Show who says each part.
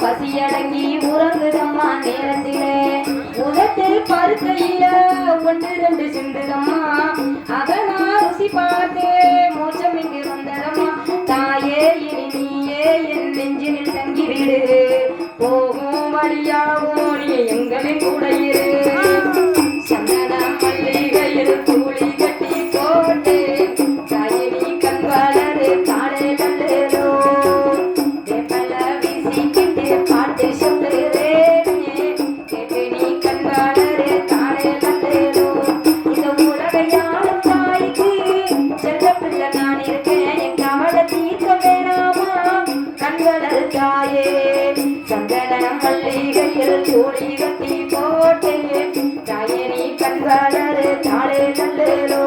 Speaker 1: பசியடங்கி உறங்குதம்மா நேரத்திலே. உதட்டில் பருக்கையில ஒன்று ரெண்டு சிந்துதம்மா. அதை ருசி பார்த்து மோச்சம் இங்கு வந்ததம்மா. தாயே இனி நீயே என் நெஞ்சினில் தங்கிவிடு. போகும் வழியாகும் நீ எங்களின் கூட இரு. கண் தாயே சந்தன மல்லிகையில் கூலி கட்டி போட்டு தாயே நீ கண் வளரு தாளே நல்லோ